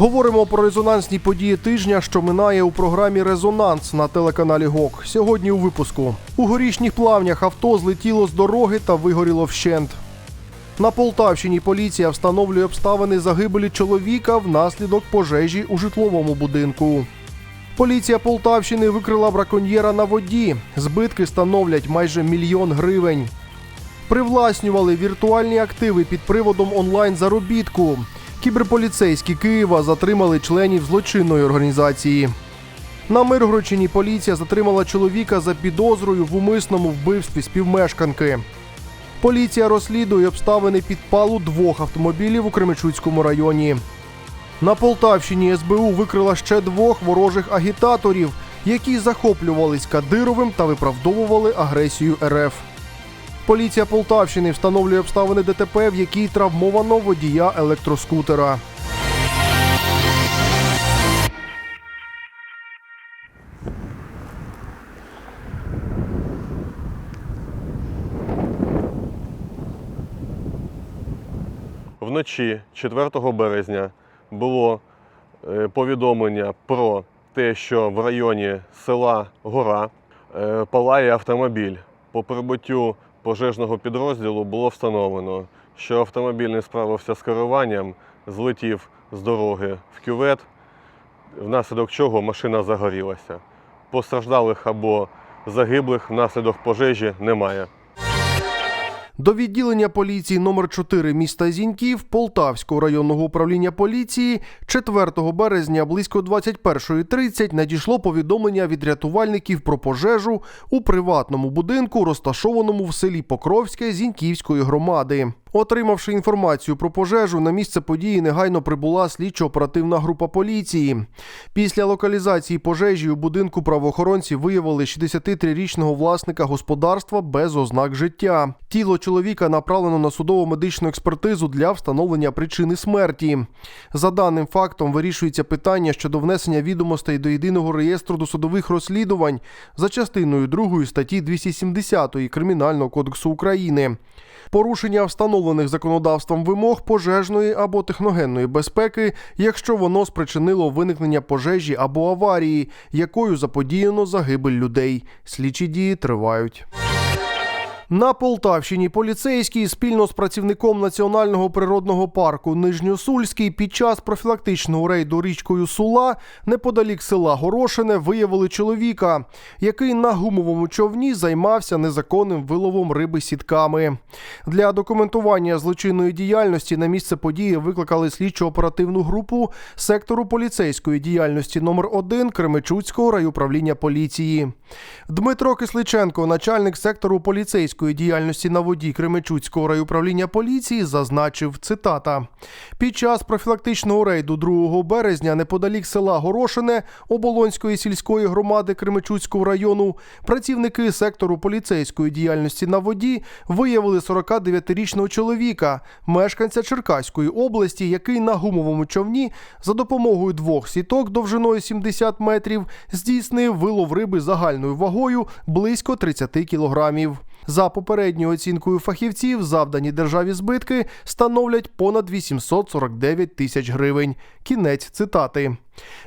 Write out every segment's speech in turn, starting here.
Говоримо про резонансні події тижня, що минає у програмі Резонанс на телеканалі ГОК. Сьогодні у випуску у горішніх плавнях авто злетіло з дороги та вигоріло вщент. На Полтавщині поліція встановлює обставини загибелі чоловіка внаслідок пожежі у житловому будинку. Поліція Полтавщини викрила браконьєра на воді. Збитки становлять майже мільйон гривень. Привласнювали віртуальні активи під приводом онлайн-заробітку. Кіберполіцейські Києва затримали членів злочинної організації. На Миргородчині поліція затримала чоловіка за підозрою в умисному вбивстві співмешканки. Поліція розслідує обставини підпалу двох автомобілів у Кременчуцькому районі. На Полтавщині СБУ викрила ще двох ворожих агітаторів, які захоплювались Кадировим та виправдовували агресію РФ. Поліція Полтавщини встановлює обставини ДТП, в якій травмовано водія електроскутера. Вночі 4 березня було е, повідомлення про те, що в районі села Гора е, палає автомобіль. По прибуттю пожежного підрозділу було встановлено, що автомобіль не справився з керуванням, злетів з дороги в кювет, внаслідок чого машина загорілася. Постраждалих або загиблих внаслідок пожежі немає. До відділення поліції номер 4 міста Зіньків Полтавського районного управління поліції 4 березня близько 21.30 надійшло повідомлення від рятувальників про пожежу у приватному будинку, розташованому в селі Покровське Зіньківської громади. Отримавши інформацію про пожежу, на місце події негайно прибула слідчо-оперативна група поліції. Після локалізації пожежі у будинку правоохоронці виявили 63-річного власника господарства без ознак життя. Тіло чоловіка направлено на судово-медичну експертизу для встановлення причини смерті. За даним фактом вирішується питання щодо внесення відомостей до єдиного реєстру досудових розслідувань за частиною 2 статті 270 Кримінального кодексу України. Порушення встановлених законодавством вимог пожежної або техногенної безпеки, якщо воно спричинило виникнення пожежі або аварії, якою заподіяно загибель людей. Слідчі дії тривають. На Полтавщині поліцейські спільно з працівником Національного природного парку Нижньосульський під час профілактичного рейду річкою Сула неподалік села Горошине виявили чоловіка, який на гумовому човні займався незаконним виловом риби сітками. Для документування злочинної діяльності на місце події викликали слідчо-оперативну групу сектору поліцейської діяльності номер 1 Кременчуцького райуправління поліції. Дмитро Кисличенко, начальник сектору поліцейської діяльності на воді Кременчуцького райуправління поліції, зазначив цитата: під час профілактичного рейду 2 березня неподалік села Горошине Оболонської сільської громади Кременчуцького району працівники сектору поліцейської діяльності на воді виявили 49-річного чоловіка, мешканця Черкаської області, який на гумовому човні за допомогою двох сіток довжиною 70 метрів здійснив вилов риби загальною вагою близько 30 кілограмів. За попередньою оцінкою фахівців, завдані державі збитки становлять понад 849 тисяч гривень. Кінець цитати.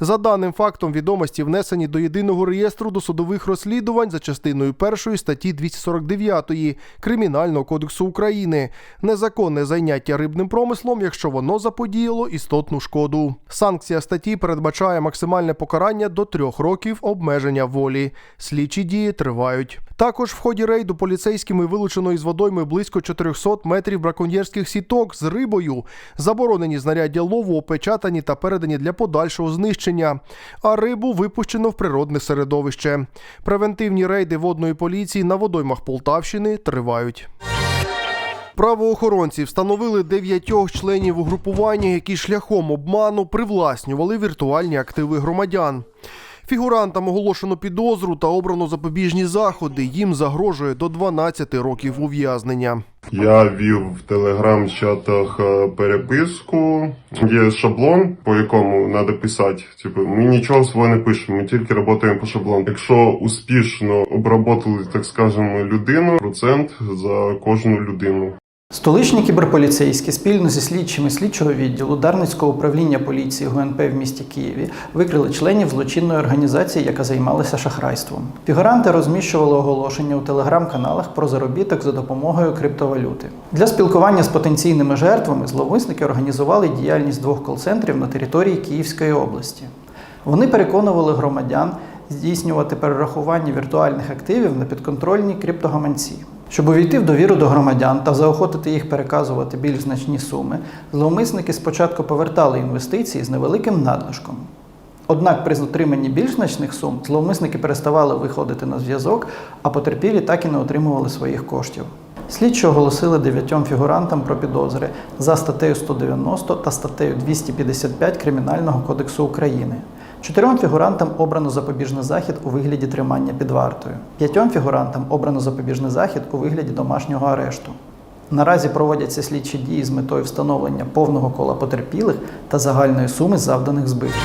За даним фактом, відомості внесені до єдиного реєстру досудових розслідувань за частиною 1 статті 249 Кримінального кодексу України незаконне зайняття рибним промислом, якщо воно заподіяло істотну шкоду. Санкція статті передбачає максимальне покарання до трьох років обмеження волі. Слідчі дії тривають. Також в ході рейду поліцейськими вилучено із водойми близько 400 метрів браконьєрських сіток з рибою, заборонені знаряддя лову, опечатані та передані для подальшого знищення. А рибу випущено в природне середовище. Превентивні рейди водної поліції на водоймах Полтавщини тривають. Правоохоронці встановили дев'ятьох членів угрупування, які шляхом обману привласнювали віртуальні активи громадян. Фігурантам оголошено підозру та обрано запобіжні заходи. Їм загрожує до 12 років ув'язнення. Я вів в телеграм-чатах е, переписку. Є шаблон, по якому треба писати. Типу, ми нічого свого не пишемо, ми тільки працюємо по шаблону. Якщо успішно обработали, так скажемо, людину, процент за кожну людину. Столичні кіберполіцейські спільно зі слідчими слідчого відділу Дарницького управління поліції ГУНП в місті Києві викрили членів злочинної організації, яка займалася шахрайством. Фігуранти розміщували оголошення у телеграм-каналах про заробіток за допомогою криптовалюти. Для спілкування з потенційними жертвами зловмисники організували діяльність двох кол-центрів на території Київської області. Вони переконували громадян здійснювати перерахування віртуальних активів на підконтрольні криптогаманці. Щоб увійти в довіру до громадян та заохотити їх переказувати більш значні суми, зловмисники спочатку повертали інвестиції з невеликим надлишком. Однак при отриманні більш значних сум зловмисники переставали виходити на зв'язок, а потерпілі так і не отримували своїх коштів. Слідчі оголосили дев'ятьом фігурантам про підозри за статтею 190 та статтею 255 Кримінального кодексу України. Чотирьом фігурантам обрано запобіжний захід у вигляді тримання під вартою. П'ятьом фігурантам обрано запобіжний захід у вигляді домашнього арешту. Наразі проводяться слідчі дії з метою встановлення повного кола потерпілих та загальної суми завданих збитків.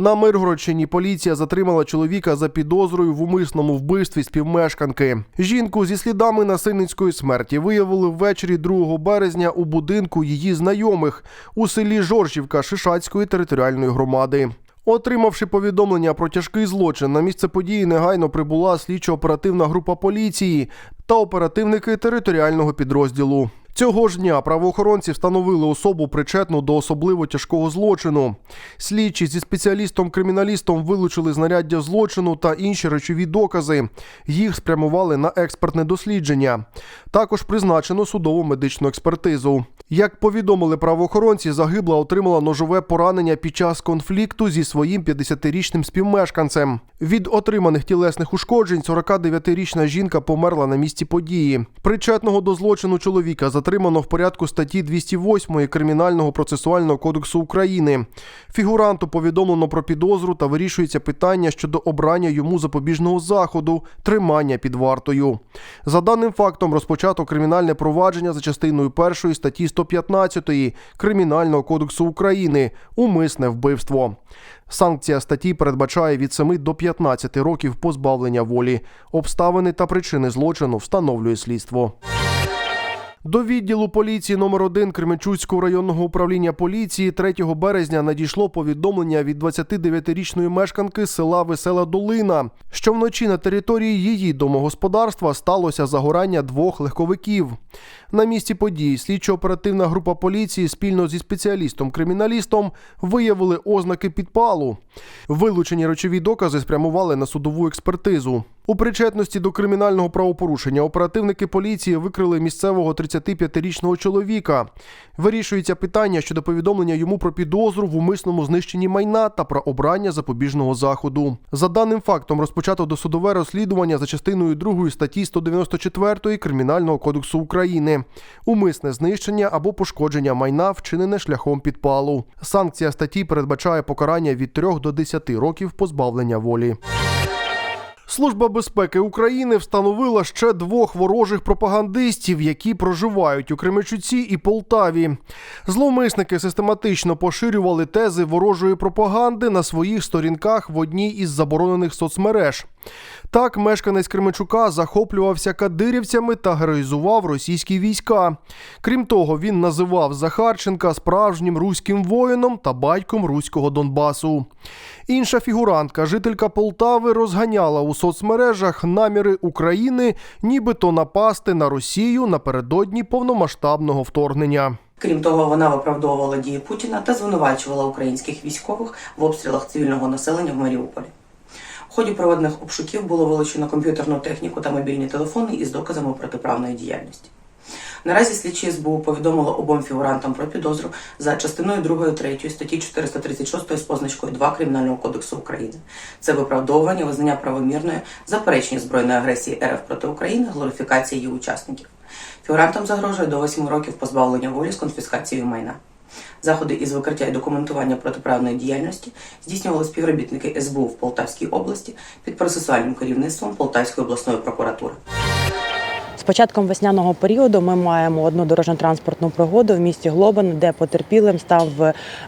На Миргородщині поліція затримала чоловіка за підозрою в умисному вбивстві співмешканки. Жінку зі слідами насильницької смерті виявили ввечері 2 березня у будинку її знайомих у селі Жоржівка Шишацької територіальної громади. Отримавши повідомлення про тяжкий злочин, на місце події негайно прибула слідчо-оперативна група поліції та оперативники територіального підрозділу. Цього ж дня правоохоронці встановили особу причетну до особливо тяжкого злочину. Слідчі зі спеціалістом-криміналістом вилучили знаряддя злочину та інші речові докази. Їх спрямували на експертне дослідження. Також призначено судову медичну експертизу. Як повідомили правоохоронці, загибла отримала ножове поранення під час конфлікту зі своїм 50-річним співмешканцем. Від отриманих тілесних ушкоджень 49-річна жінка померла на місці події. Причетного до злочину чоловіка затримано в порядку статті 208 Кримінального процесуального кодексу України. Фігуранту повідомлено про підозру та вирішується питання щодо обрання йому запобіжного заходу тримання під вартою. За даним фактом розпочато кримінальне провадження за частиною першої статті 115 Кримінального кодексу України умисне вбивство. Санкція статті передбачає від 7 до 15 років позбавлення волі. Обставини та причини злочину встановлює слідство. До відділу поліції номер 1 Кременчуцького районного управління поліції 3 березня надійшло повідомлення від 29-річної мешканки села Весела Долина, що вночі на території її домогосподарства сталося загорання двох легковиків. На місці події слідчо-оперативна група поліції спільно зі спеціалістом-криміналістом виявили ознаки підпалу. Вилучені речові докази спрямували на судову експертизу. У причетності до кримінального правопорушення оперативники поліції викрили місцевого 35-річного чоловіка. Вирішується питання щодо повідомлення йому про підозру в умисному знищенні майна та про обрання запобіжного заходу. За даним фактом розпочато досудове розслідування за частиною 2 статті 194 Кримінального кодексу України. Умисне знищення або пошкодження майна, вчинене шляхом підпалу. Санкція статті передбачає покарання від 3 до 10 років позбавлення волі. Служба безпеки України встановила ще двох ворожих пропагандистів, які проживають у Кременчуці і Полтаві. Зловмисники систематично поширювали тези ворожої пропаганди на своїх сторінках в одній із заборонених соцмереж. Так, мешканець Кременчука захоплювався кадирівцями та героїзував російські війська. Крім того, він називав Захарченка справжнім руським воїном та батьком руського Донбасу. Інша фігурантка, жителька Полтави, розганяла у соцмережах наміри України, нібито напасти на Росію напередодні повномасштабного вторгнення. Крім того, вона виправдовувала дії Путіна та звинувачувала українських військових в обстрілах цивільного населення в Маріуполі. В ході проведених обшуків було вилучено комп'ютерну техніку та мобільні телефони із доказами протиправної діяльності. Наразі слідчі СБУ повідомило обом фігурантам про підозру за частиною 2 3 статті 436 з позначкою 2 Кримінального кодексу України. Це виправдовування, визнання правомірної, заперечення збройної агресії РФ проти України, глорифікація її учасників. Фігурантам загрожує до 8 років позбавлення волі з конфіскацією майна. Заходи із викриття і документування протиправної діяльності здійснювали співробітники СБУ в Полтавській області під процесуальним керівництвом Полтавської обласної прокуратури. Початком весняного періоду ми маємо одну дорожньо-транспортну пригоду в місті Глобин, де потерпілим став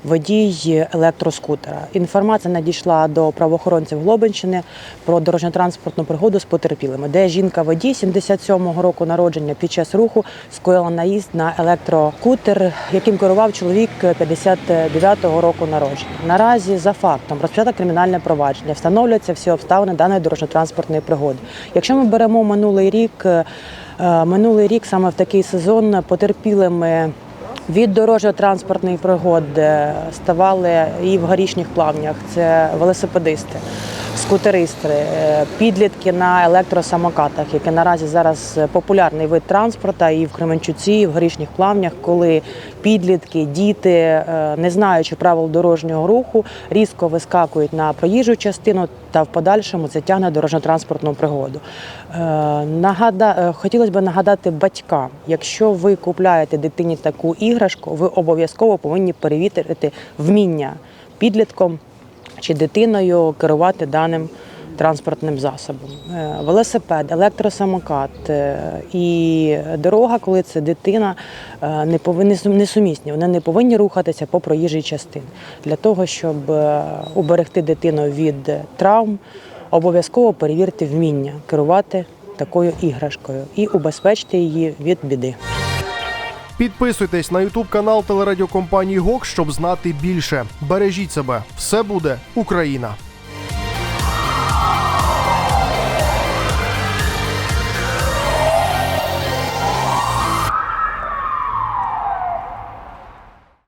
водій електроскутера. Інформація надійшла до правоохоронців Глобинщини про дорожньо-транспортну пригоду з потерпілими, де жінка-водій 77-го року народження під час руху скоїла наїзд на електрокутер, яким керував чоловік 59-го року народження. Наразі за фактом розпочато кримінальне провадження, встановлюються всі обставини даної дорожньо-транспортної пригоди. Якщо ми беремо минулий рік, минулий рік саме в такий сезон потерпіли ми від дорожньо-транспортних пригод е, ставали і в горішніх плавнях. Це велосипедисти, скутеристи, е, підлітки на електросамокатах, які наразі зараз популярний вид транспорту і в Кременчуці, і в горішніх плавнях, коли підлітки, діти, е, не знаючи правил дорожнього руху, різко вискакують на проїжджу частину та в подальшому це тягне дорожньо-транспортну пригоду. Е, Нагада... е, Хотілося б нагадати батькам, якщо ви купляєте дитині таку іграшку, ви обов'язково повинні перевірити вміння підлітком чи дитиною керувати даним транспортним засобом. Е, Велосипед, електросамокат е, і дорога, коли це дитина, е, не повинні несумісні. Вони не повинні рухатися по проїжджій частині. Для того, щоб уберегти дитину від травм, обов'язково перевірте вміння керувати такою іграшкою і убезпечте її від біди. Підписуйтесь на ютуб канал телерадіокомпанії ГОК, щоб знати більше. Бережіть себе, все буде Україна.